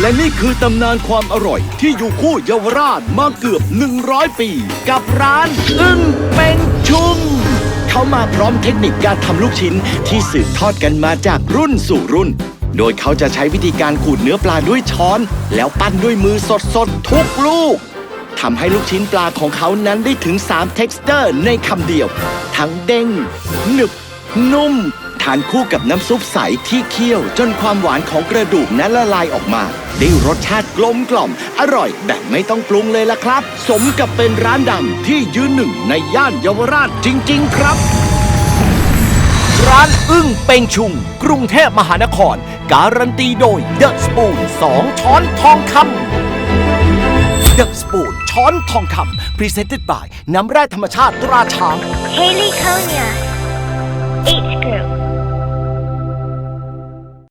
และนี่คือตำนานความอร่อยที่อยู่คู่เยาวราชมาเกือบ 100 ปี กับร้าน อึ้งเป็นชุม เขามาพร้อมเทคนิคการทำลูกชิ้นที่สืบทอดกันมาจากรุ่นสู่รุ่น โดยเขาจะใช้วิธีการขูดเนื้อปลาด้วยช้อน แล้วปั้นด้วยมือสดๆ ทุกลูกทำให้ลูกชิ้นปลาของเขานั้นได้ถึง 3 t e x t อร์ในคำเดียว ทั้งเด้งหนึบ นุ่ม ทานคู่กับน้ำซุปใสที่เคี่ยว จนความหวานของกระดูกนั้นละลายออกมา ได้รสชาติกลมกล่อม อร่อยแบบไม่ต้องปรุงเลยล่ะครับ สมกับเป็นร้านดังที่ยืนหนึ่งในย่านเยาวราชจริง ๆ ครับ ร้านอึ้งเป็งชุง กรุงเทพมหานคร การันตีโดยเดอะสปูนสองช้อนทองคำเดอะสปูนช้อนทองคำ Presented by น้ำแร่ธรรมชาติตราช้าง Haley Konya.